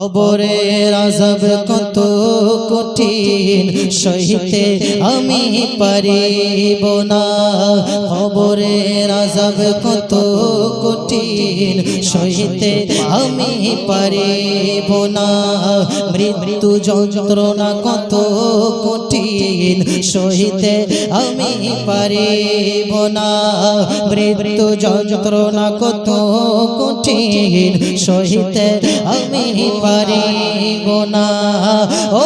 কবরের আজব কত কঠিন সহিতে আমি পারিব না। কবরের আজাব কত কঠিন সহিতে আমি পারিব না। মৃত্যু যন্ত্রণা কত কঠিন সহিতে আমি পারিব না। মৃত্যু যন্ত্রণা কত কঠিন সহিতে আমি পারিব না। ও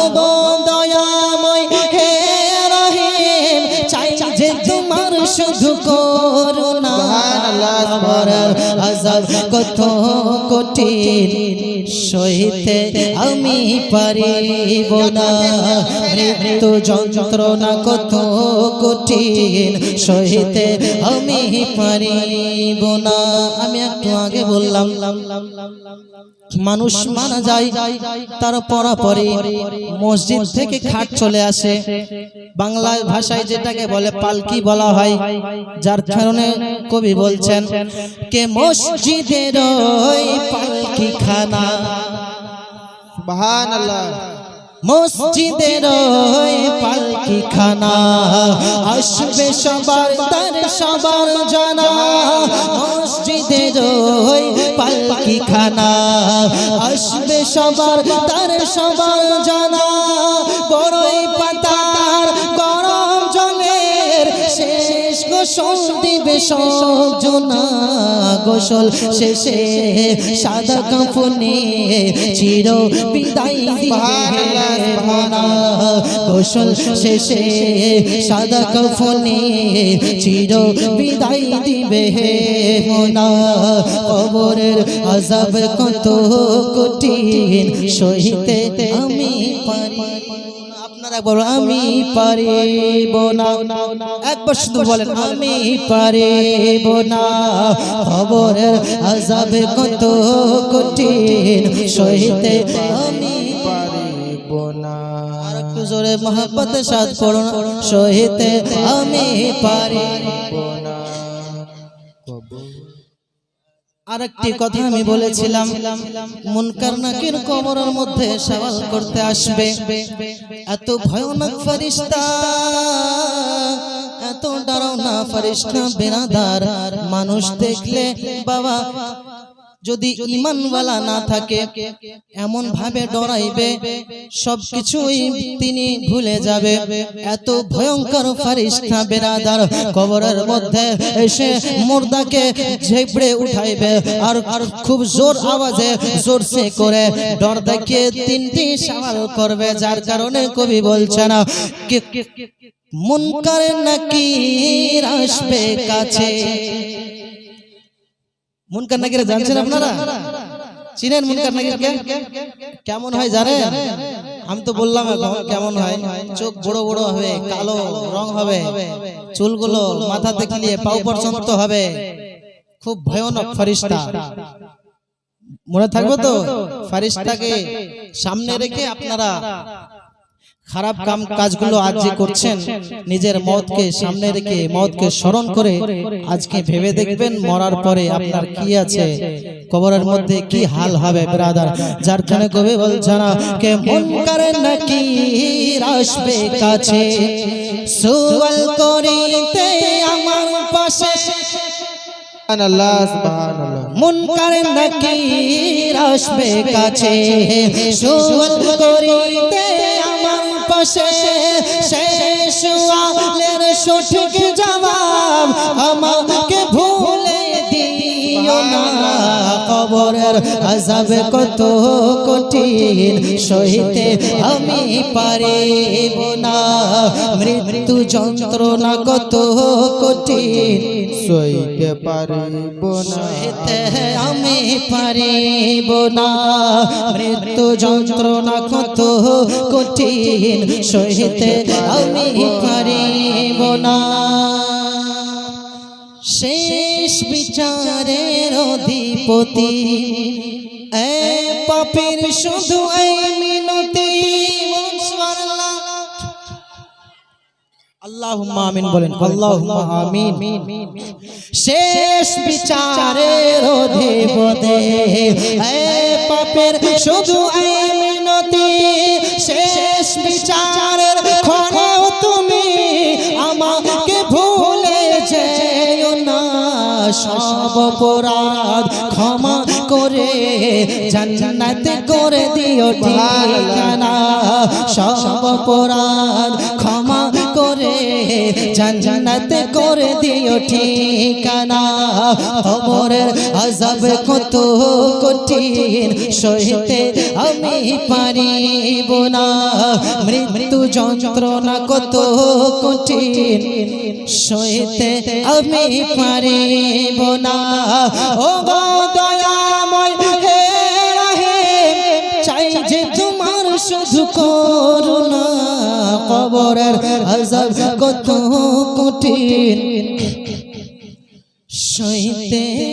শুধু করুণা আজাব কত কঠিন সহিতে আমি মৃত্যু যন্ত্রণা কত সহিতে আমি আমি একটু আগে বললাম, মানুষ মারা যায়, তার পরাপরে মসজিদ থেকে খাট চলে আসে। বাংলা ভাষায় যেটাকে বলে পালকি বলা হয়, যার কারণে কবি বলছেন, কে মসজিদের ওই মসজিদের ওই আসবে সবার তার সবার জানা। মসজিদের ওই পালকি আসবে সবার তার সবার জানা। বড়ই পাতার গোসল দিবে সব জনা গোসল শেষে সাদা কাপড়ে চির বিদায় গোসল শেষে সাদা কাফনে চির বিদায় দিবে হে মোনা। কবরের আজাব কত কঠিন সহিতে আমি পারি। আপনারা বলো আমি পারিব না। একবার শুধু বলেন আমি পারিব না। খবরের আজাবে কত কঠিন সহিতে আমি পারিব না। আর একটু জোরে মহাব্বতের সাথ করুন সহিতে আমি পারি আরেকটি কথা আমি বলেছিলাম, মুনকার নাকির কবরের মধ্যে সওয়াল করতে আসবে। এত ভয়ানক ফেরেশতা, এত ডরাওনা ফেরেশতা বেরাদার মানুষ দেখলে বাবা যদি ইমানওয়ালা না থাকে এমন ভাবে ডরাইবে সবকিছুই তিনি ভুলে যাবে। এত ভয়ঙ্কর ফারিস্তা বেরাদার কবরের মধ্যে এসে মুর্দাকে ঝেপড়ে উঠাইবে। আর আর খুব জোর আওয়াজে জোরসে করে ডর দেখিয়ে তিনটি সওয়াল করবে যার কারণে কবি বলছে না মুনকার নাকি আসবে কাছে? মুনকার নাকির জানছেন আপনারা? চিনেন মুনকার নাকিরকে কেমন হয় জানেন? আমি তো বললাম এখন কেমন হয়? চোখ বড় বড় হবে কালো রং হবে চুলগুলো মাথা থেকে নিয়ে পাও পর্যন্ত হবে। খুব ভয়ানক ফরিস্তা। মনে থাকবে তো? ফারিস্তাকে সামনে রেখে আপনারা খারাপ কাম কাজগুলো আজ যে করছেন নিজের মতকে সামনে রেখে মতকে স্মরণ করে আজকে ভেবে দেখবেন মরার পরে আপনার কি আছে? কবরের মধ্যে কি হাল হবে ব্রাদার যার কারণে কবি বলছে না কে মন করে নাকি আসবে কাছে? সুয়াল করিতে আমার পাশে। সুবহান আল্লাহ সুবহান মন করে নাকি আসবে কাছে? সুয়াল করিতে পাশে শেষ আলের সঠিক কবরের আজাব কত কঠিন, সহিতে আমি পারিব না। মৃত্যু যন্ত্রণা কত কঠিন সইতে পারিব সহিতে আমি পারিব না। মৃত্যু যন্ত্রণা কত কঠিন, সহিতে আমি পারিব না। শেষ বিচারের অধিপতি। এ পাপের শুধু এই মিনতি। আল্লাহুম্মা আমিন বলেন। আল্লাহুম্মা আমিন। শেষ বিচারের অধিপতি। এ পাপের শুধু এই মিনতি। শেষ বিচারের অপরাধ ক্ষমা করে জান্নাত করে দিও ঠিকানা। সব অপরাধ ক্ষমা করে, জান্নাত করে দিও ঠিকানা। কবরের আযাব কত কঠিন, সইতে আমি পারিব না। মৃত্যু যন্ত্রণা কত কঠিন, সইতে আমি পারিব না। ও দয়াময়, হে রাহিম, চাই যে তোমার শুধু করুণা। কবরের আজাব কত কঠিন। সইতে